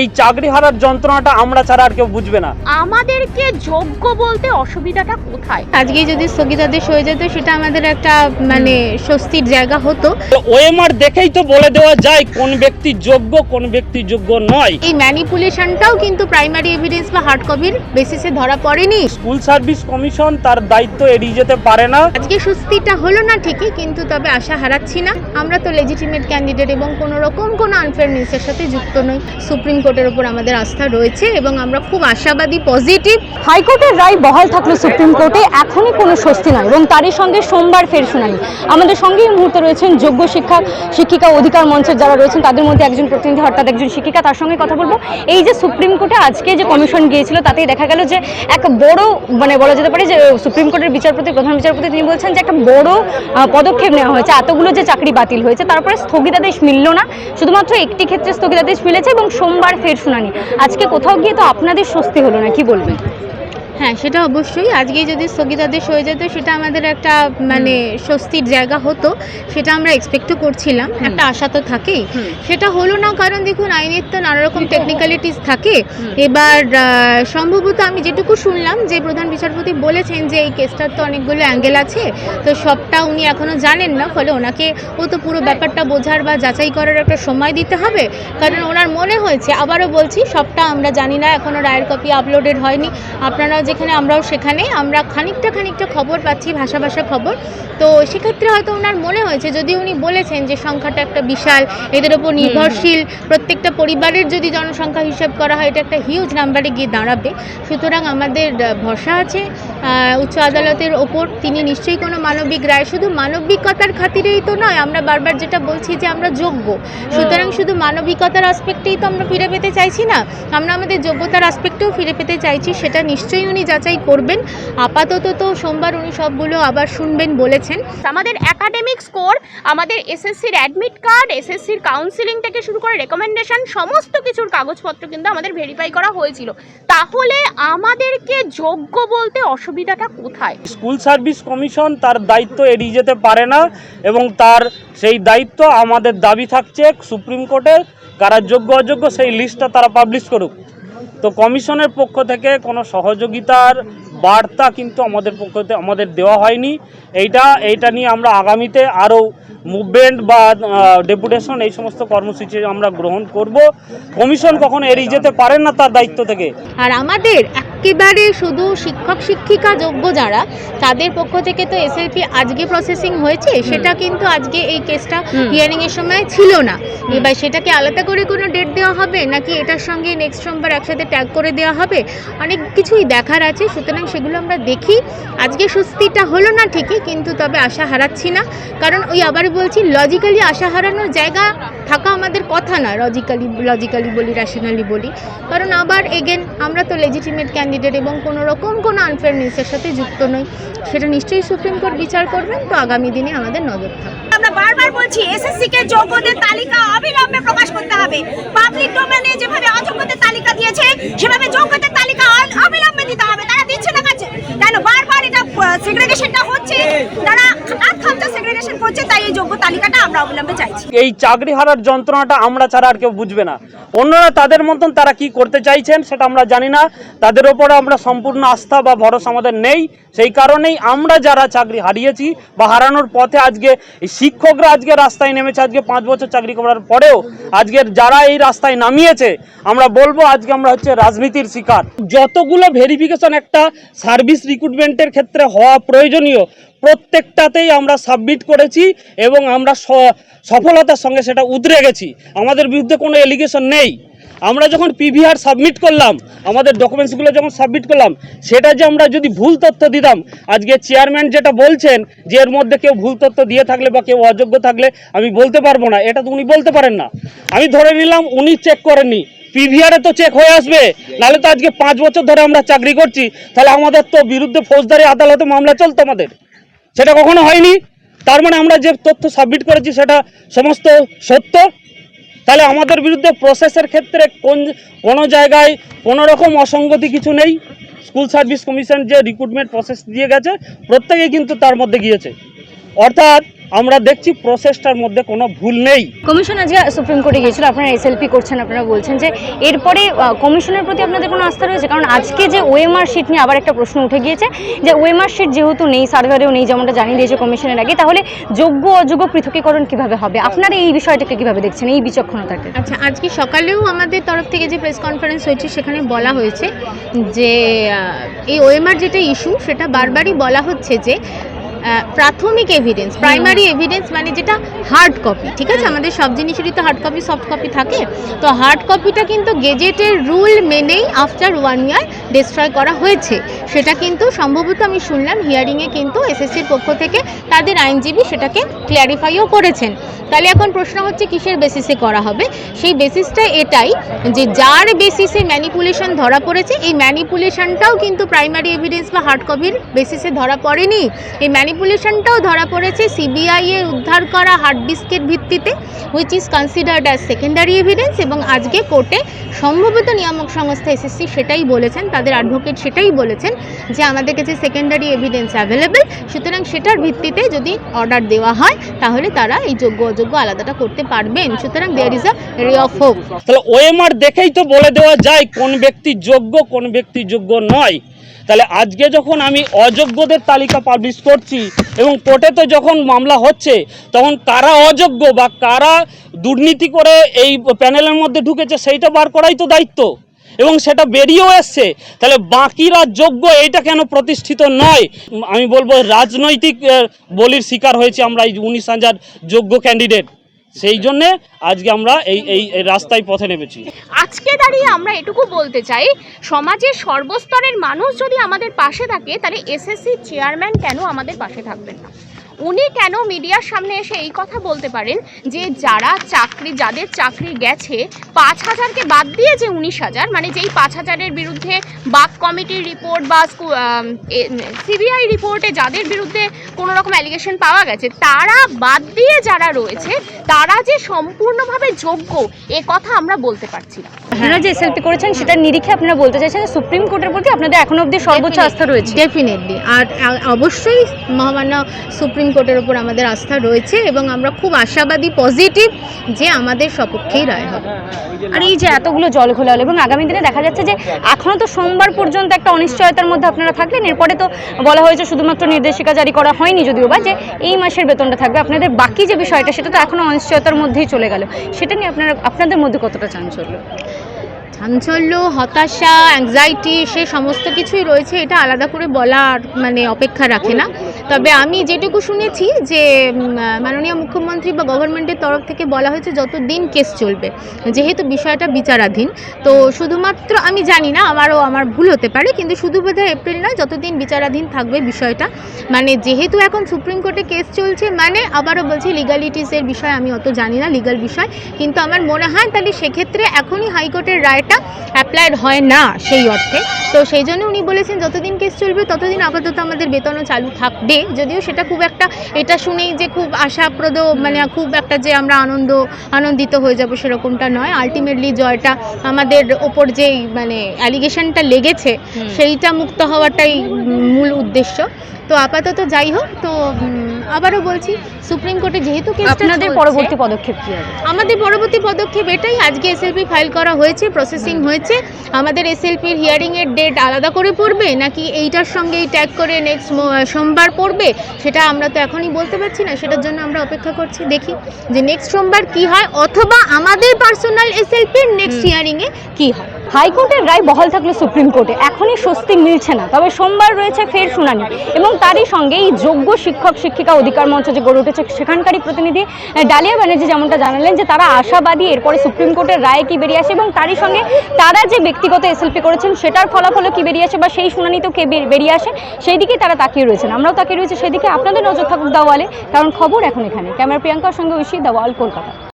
এই চাকরি হারার যন্ত্রণাটা আমরা ছাড়া আর কেউ বুঝবে না। আমাদেরকে যোগ্য বলতে অসুবিধাটা কোথায়? আজকে যদি স্থগিতাদেশ হয়ে যেত সেটা আমাদের একটা মানে স্বস্তির জায়গা হতো। ওএমআর দেখেই তো বলে দেওয়া যায় কোন ব্যক্তি যোগ্য কোন ব্যক্তি যোগ্য নয়। এই ম্যানিপুলেশনটাও কিন্তু প্রাইমারি এভিডেন্স বা হার্ড কপির বেসিসে ধরা পড়েনি। স্কুল সার্ভিস কমিশন তার দায়িত্ব এড়িয়ে যেতে পারে না। আজকে স্বস্তিটা হলো না ঠিকই কিন্তু তবে আশা হারাচ্ছি না। আমরা তো লেজিটিমেট ক্যান্ডিডেট এবং কোনো রকম কোনো আনফেয়ারনেসের সাথে যুক্ত নই। সুপ্রিম কোর্টের উপর আমাদের আস্থা রয়েছে এবং আমরা খুব আশাবাদী পজিটিভ হাইকোর্টের রায় বহাল থাকল সুপ্রিম কোর্টে, এখনই কোনো স্বস্তি নয় এবং তারই সঙ্গে সোমবার ফের শুনানি। আমাদের সঙ্গে এই মুহূর্তে রয়েছেন যোগ্য শিক্ষা, শিক্ষিকা, অধিকার মঞ্চের যারা রয়েছেন, তাদের মধ্যে একজন প্রতিনিধি অর্থাৎ একজন শিক্ষিকা, তার সঙ্গে কথা বলব। এই যে সুপ্রিম কোর্টে আজকে যে কমিশন গিয়েছিল, তাতেই দেখা গেল যে এক বড় মানে বলা যেতে পারে যে সুপ্রিম কোর্টের বিচারপতি, প্রধান বিচারপতি, তিনি বলছেন যে একটা বড় পদক্ষেপ নেওয়া হয়েছে। এতগুলো যে চাকরি বাতিল হয়েছে, তারপরে স্থগিতাদেশ মিলল না। শুধুমাত্র একটি ক্ষেত্রে স্থগিতাদেশ মিলেছে এবং সোমবার ফের শুনানি। আজকে কোথাও গিয়ে তো আপনাদের স্বস্তি হলো না কি বলবেন? হ্যাঁ সেটা অবশ্যই। আজকে যদি স্থগিতাদেশ হয়ে যেত সেটা আমাদের একটা মানে স্বস্তির জায়গা হতো সেটা আমরা এক্সপেক্টও করছিলাম। একটা আশা তো থাকেই। সেটা হলো না কারণ দেখুন আইনের তো নানা রকম টেকনিক্যালিটিস থাকে। এবার সম্ভবত আমি যেটুকু শুনলাম যে প্রধান বিচারপতি বলেছেন যে এই কেসটার তো অনেকগুলো অ্যাঙ্গেল আছে তো সবটা উনি এখনও জানেন না ফলে ওনাকে ও তো পুরো ব্যাপারটা বোঝার বা যাচাই করার একটা সময় দিতে হবে। কারণ ওনার মনে হয়েছে আবারও বলছি সবটা আমরা জানি না এখনও রায়ের কপি আপলোডেড হয়নি। আপনারাও যেখানে আমরাও সেখানে আমরা খানিকটা খানিকটা খবর পাচ্ছি ভাষা ভাষা খবর। তো সেক্ষেত্রে হয়তো ওনার মনে হয়েছে যদি উনি বলেছেন যে সংখ্যাটা একটা বিশাল এদের ওপর নির্ভরশীল প্রত্যেকটা পরিবারের যদি জনসংখ্যা হিসাব করা হয় এটা একটা হিউজ নাম্বারে গিয়ে দাঁড়াবে। সুতরাং আমাদের ভরসা আছে উচ্চ আদালতের ওপর। তিনি নিশ্চয়ই কোনো মানবিক রায় শুধু মানবিকতার খাতিরেই তো নয় আমরা বারবার যেটা বলছি যে আমরা যোগ্য। সুতরাং শুধু মানবিকতার আসপেক্টেই তো আমরা ফিরে পেতে চাইছি না আমরা আমাদের যোগ্যতার আসপেক্টেও ফিরে পেতে চাইছি সেটা নিশ্চয়ই উনি যাচাই করবেন। আপাতত তো সোমবার উনি সবগুলো আবার শুনবেন বলেছেন। আমাদের একাডেমিক স্কোর আমাদের এসএসসির অ্যাডমিট কার্ড এসএসসির কাউন্সিলিং থেকে শুরু করে রেকমেন্ডেশন সমস্ত কিছুর কাগজপত্র কিন্তু আমাদের ভেরিফাই করা হয়েছিল। তাহলে আমাদেরকে যোগ্য বলতে অসুবিধাটা কোথায়? স্কুল সার্ভিস কমিশন তার দায়িত্ব এড়িয়ে যেতে পারে না এবং তার সেই দায়িত্ব আমাদের দাবি থাকছে সুপ্রিম কোর্টে কারা যোগ্য অযোগ্য সেই লিস্টটা তারা পাবলিশ করুক। তো কমিশনের পক্ষ থেকে কোনো সহযোগিতার বার্তা কিন্তু আমাদের পক্ষ থেকে আমাদের দেওয়া হয়নি। এইটা এইটা নিয়ে আমরা আগামীতে আরও মুভমেন্ট বা ডেপুটেশন এই সমস্ত কর্মসূচি আমরা গ্রহণ করব। কমিশন কখনো এড়িয়ে যেতে পারেন না তার দায়িত্ব থেকে। আর আমাদের একেবারে শুধু শিক্ষক শিক্ষিকা যোগ্য যারা তাদের পক্ষ থেকে তো এসএলপি আজকে প্রসেসিং হয়েছে সেটা কিন্তু আজকে এই কেসটা হিয়ারিং এর সময় ছিল না। এবার সেটাকে আলাদা করে কোনো ডেট দেওয়া হবে নাকি এটার সঙ্গে নেক্সট সোমবার একসাথে ট্যাগ করে দেওয়া হবে? অনেক কিছুই দেখার আছে সুতরাং সেগুলো আমরা দেখি। আজকে স্বস্তিটা হলো না ঠিকই কিন্তু তবে আশা হারাচ্ছি না। কারণ ওই আবার বলছি লজিক্যালি আশা হারানোর জায়গা থাকা আমাদের কথা না লজিক্যালি লজিক্যালি বলি র্যাশনালি বলি। কারণ আবার এগেন আমরা তো লেজিটিমেট ক্যান্ডিডেট এবং কোনো রকম কোনো আনফেয়ারনেসের সাথে যুক্ত নই। সেটা নিশ্চয়ই সুপ্রিম কোর্ট বিচার করবেন, তো আগামী দিনে আমাদের নজর থাকবে। আমরা বারবার বলছি এসএসসি কে যোগ্যদের তালিকা অবিলম্বে প্রকাশ করতে হবে। পাবলিক ডোমেনে যেভাবে অযোগ্যদের তালিকা দিয়েছে, সেভাবে যোগ্যদের তালিকা অবিলম্বে দিতে হবে। তারা দিচ্ছে না কাছে। কেন বারবার এটা সেগ্রেগেশনটা হচ্ছে? তারা এই চাকরি হারার যন্ত্রণাটা আমরা ছাড়া আর কেউ বুঝবে না। অন্যরা তাদের মতন তারা কি করতে চাইছেন সেটা আমরা জানি না। তাদের ওপরে আমরা সম্পূর্ণ আস্থা বা ভরসা আমাদের নেই। সেই কারণেই আমরা যারা চাকরি হারিয়েছি বা হারানোর পথে আজকে শিক্ষকরা আজকে রাস্তায় নেমেছে, আজকে পাঁচ বছর চাকরি করার পরেও আজকের যারা এই রাস্তায় নামিয়েছে, আমরা বলব আজকে আমরা হচ্ছে রাজনীতির শিকার। যতগুলো ভেরিফিকেশন একটা সার্ভিস রিক্রুটমেন্টের ক্ষেত্রে হওয়া প্রয়োজনীয় প্রত্যেকটাতেই আমরা সাবমিট করেছি এবং আমরা সফলতার সঙ্গে সেটা উতরে গেছি। আমাদের বিরুদ্ধে কোনো এলিগেশন নেই। আমরা যখন পিভিআর সাবমিট করলাম, আমাদের ডকুমেন্টসগুলো যখন সাবমিট করলাম, সেটা যে আমরা যদি ভুল তথ্য দিতাম, আজকে চেয়ারম্যান যেটা বলছেন যে এর মধ্যে কেউ ভুল তথ্য দিয়ে থাকলে বা কেউ অযোগ্য থাকলে আমি বলতে পারব না, এটা তো উনি বলতে পারেন না। আমি ধরে নিলাম উনি চেক করেননি। পিভিআরে তো চেক হয়ে আসবে। নাহলে তো আজকে পাঁচ বছর ধরে আমরা চাকরি করছি। তাহলে আমাদের তো বিরুদ্ধে ফৌজদারি আদালতে মামলা চলতো আমাদের। সেটা কখনো হয়নি। তার মানে আমরা যে তথ্য সাবমিট করেছি সেটা সমস্ত সত্য। তাহলে আমাদের বিরুদ্ধে প্রসেসের ক্ষেত্রে কোন, কোনো জায়গায় কোনো রকম অসঙ্গতি কিছু নেই। স্কুল সার্ভিস কমিশন যে রিক্রুটমেন্ট প্রসেস দিয়ে গেছে, প্রত্যেকেই কিন্তু তার মধ্যে গিয়েছে। অর্থাৎ আমরা দেখছি প্রসেসটার মধ্যে কোনো ভুল নেই। কমিশন আজকে সুপ্রিম কোর্টে গিয়েছিল আপনারা এসএলপি করছেন আপনারা বলছেন যে এরপরে কমিশনের প্রতি আপনাদের কোনো আস্থা রয়েছে? কারণ আজকে যে ওএমআর শিট নিয়ে আবার একটা প্রশ্ন উঠে গিয়েছে যে ওএমআর শিট যেহেতু নেই সার্ভারেও নেই যেমনটা জানিয়ে দিয়েছে কমিশনের আগে তাহলে যোগ্য অযোগ্য পৃথকীকরণ কীভাবে হবে? আপনারা এই বিষয়টাকে কীভাবে দেখছেন এই বিচক্ষণতাকে? আচ্ছা আজকে সকালেও আমাদের তরফ থেকে যে প্রেস কনফারেন্স হয়েছে সেখানে বলা হয়েছে যে এই ওএমআর যেটা ইস্যু সেটা বারবারই বলা হচ্ছে যে প্রাথমিক এভিডেন্স প্রাইমারি এভিডেন্স মানে যেটা হার্ড কপি ঠিক আছে? আমাদের সব জিনিসেরই তো হার্ড কপি সফট কপি থাকে। তো হার্ড কপিটা কিন্তু গেজেটের রুল মেনেই আফটার ওয়ান ইয়ার ডিস্ট্রয় করা হয়েছে। সেটা কিন্তু সম্ভবত আমি শুনলাম হিয়ারিংয়ে কিন্তু এসএসসির পক্ষ থেকে তাদের আইনজীবী সেটাকে ক্ল্যারিফাইও করেছেন। তাহলে এখন প্রশ্ন হচ্ছে কিসের বেসিসে করা হবে? সেই বেসিসটা এটাই যে যার বেসিসে ম্যানিপুলেশন ধরা পড়েছে এই ম্যানিপুলেশনটাও কিন্তু প্রাইমারি এভিডেন্স বা হার্ড কপির বেসিসে ধরা পড়েনি। এই ম্যানিপুলেশনটাও ধরা পড়েছে। সিবিআই এর উদ্ধার করা হার্ড ডিস্কের ভিত্তিতে which is considered as secondary evidence এবং আজকে কোর্টে সম্ভবত নিয়ামক সংস্থা এসএসসি সেটাই বলেছেন, তাদের অ্যাডভোকেট সেটাই বলেছেন যে আমাদের কাছে সেকেন্ডারি এভিডেন্স অ্যাভেলেবেল সুতরাং সেটার ভিত্তিতে যদি অর্ডার দেওয়া হয়, তাহলে তারা এই যোগ্য অযোগ্য আলাদাটা করতে পারবেন। সুতরাং দেয়ার ইজ আ রে অফ হোপ তাহলে ওএমআর দেখেই তো বলে দেওয়া যায় কোন ব্যক্তি যোগ্য, কোন ব্যক্তি যোগ্য নয়। তাহলে আজকে যখন আমি অযোগ্যদের তালিকা পাবলিশ করছি এবং কোর্টে তো যখন মামলা হচ্ছে, তখন কারা অযোগ্য বা কারা দুর্নীতি করে এই প্যানেলের মধ্যে ঢুকেছে সেইটা বার করাই তো দায়িত্ব। এবং সেটা বেরিয়েও এসছে। তাহলে বাকিরা যোগ্য এইটা কেন প্রতিষ্ঠিত নয়? আমি বলব রাজনৈতিক বলির শিকার হয়েছে আমরা এই উনিশ হাজার যোগ্য ক্যান্ডিডেট সেই জন্যে আজকে আমরা এই এই রাস্তায় পথে নেমেছি। আজকে দাঁড়িয়ে আমরা এটুকু বলতে চাই সমাজের সর্বস্তরের মানুষ যদি আমাদের পাশে থাকে, তাহলে এসএসসি চেয়ারম্যান কেন আমাদের পাশে থাকবেন না? উনি কেন মিডিয়ার সামনে এসে এই কথা বলতে পারেন যে যারা চাকরি যাদের চাকরি গেছে পাঁচ হাজারকে বাদ দিয়ে যে উনিশ হাজার মানে যেই পাঁচ হাজারের বিরুদ্ধে বাক কমিটির রিপোর্ট বা সিবিআই রিপোর্টে যাদের বিরুদ্ধে কোনো রকম অ্যালিগেশন পাওয়া গেছে তারা বাদ দিয়ে যারা রয়েছে তারা যে সম্পূর্ণভাবে যোগ্য এ কথা আমরা বলতে পারছি না। আপনারা যে এসএলপি করেছেন সেটার নিরিখে আপনারা বলতে চাইছেন সুপ্রিম কোর্টের প্রতি আপনাদের এখনও অবধি সর্বোচ্চ আস্থা রয়েছে। ডেফিনেটলি আর অবশ্যই মহামান্য সুপ্রিম কোর্টের ওপর আমাদের আস্থা রয়েছে এবং আমরা খুব আশাবাদী পজিটিভ যে আমাদের সপক্ষেই রায় হবে। আর এই যে এতগুলো জল খোলা হলো এবং আগামী দিনে দেখা যাচ্ছে যে এখনও তো সোমবার পর্যন্ত একটা অনিশ্চয়তার মধ্যে আপনারা থাকলেন। এরপরে তো বলা হয়েছে শুধুমাত্র নির্দেশিকা জারি করা হয়নি যদিও বা যে এই মাসের বেতনটা থাকবে। আপনাদের বাকি যে বিষয়টা সেটা তো এখনও অনিশ্চয়তার মধ্যেই চলে গেল। সেটা নিয়ে আপনারা আপনাদের মধ্যে কতটা চাঞ্চল্য? চাঞ্চল্য হতাশা অ্যাংজাইটি সে সমস্ত কিছুই রয়েছে। এটা আলাদা করে বলার মানে অপেক্ষা রাখে না। তবে আমি যেটুকু শুনেছি যে মাননীয় মুখ্যমন্ত্রী বা গভর্নমেন্টের তরফ থেকে বলা হয়েছে যত দিন কেস চলবে, যেহেতু বিষয়টা বিচারাধীন, তো শুধুমাত্র আমি জানি না, আমারও আমার ভুল হতে পারে, কিন্তু শুধু বোধহয় এপ্রিল নয়, যতদিন বিচারাধীন থাকবে বিষয়টা। মানে যেহেতু এখন সুপ্রিম কোর্টে কেস চলছে মানে আবারও বলছি লিগালিটিসের বিষয়, আমি অত জানি না লিগাল বিষয়, কিন্তু আমার মনে হয় তাহলে সেক্ষেত্রে এখনই হাইকোর্টের রায়টা অ্যাপ্লাইড হয় না সেই অর্থে। তো সেই জন্য উনি বলেছেন, যতদিন কেস চলবে, ততদিন আপাতত আমাদের বেতনও চালু থাকবে। যদিও সেটা খুব একটা এটা শুনেই যে খুব আশাপ্রদ মানে খুব একটা যে আমরা আনন্দ আনন্দিত হয়ে যাব সেরকমটা নয়। আলটিমেটলি জয়টা আমাদের ওপর যে মানে অ্যালিগেশনটা লেগেছে সেইটা মুক্ত হওয়াটাই মূল উদ্দেশ্য। তো আপাতত যাই হোক তো আবারও বলছি সুপ্রিম কোর্টে যেহেতু আপনাদের পরবর্তী পদক্ষেপ কী হবে? আমাদের পরবর্তী পদক্ষেপ এটাই আজকে এসএলপি ফাইল করা হয়েছে প্রসেসিং হয়েছে। আমাদের এসএলপির হিয়ারিংয়ের ডেট আলাদা করে পড়বে নাকি এইটার সঙ্গেই ট্যাগ করে নেক্সট সোমবার পড়বে সেটা আমরা তো এখনই বলতে পারছি না সেটার জন্য আমরা অপেক্ষা করছি দেখি যে নেক্সট সোমবার কি হয় অথবা আমাদের পার্সোনাল এসএলপির নেক্সট হিয়ারিংয়ে কি হয়। হাইকোর্টের রায় বহাল থাকল সুপ্রিম কোর্টে। এখনই স্বস্তি মিলছে না। তবে সোমবার রয়েছে ফের শুনানি এবং তারই সঙ্গে এই যোগ্য শিক্ষক, শিক্ষিকা, অধিকার মঞ্চ যে গড়ে উঠেছে সেখানকারই প্রতিনিধি ডালিয়া ব্যানার্জি যেমনটা জানালেন যে তারা আশাবাদী এরপরে সুপ্রিম কোর্টের রায় কি বেরিয়ে আসে এবং তারই সঙ্গে তারা যে ব্যক্তিগত এসএলপি করেছেন সেটার ফলাফলও কি বেরিয়ে আসে বা সেই শুনানিতেও কে বেরিয়ে আসে সেই দিকেই তারা তাকিয়ে রয়েছেন। আমরাও তাকিয়ে রয়েছে সেদিকে। আপনাদের নজর থাকুক দাওয়ালে, কারণ খবর এখন এখানে। ক্যামেরা প্রিয়াঙ্কার সঙ্গে ঐশী, দাওয়াল, কলকাতা।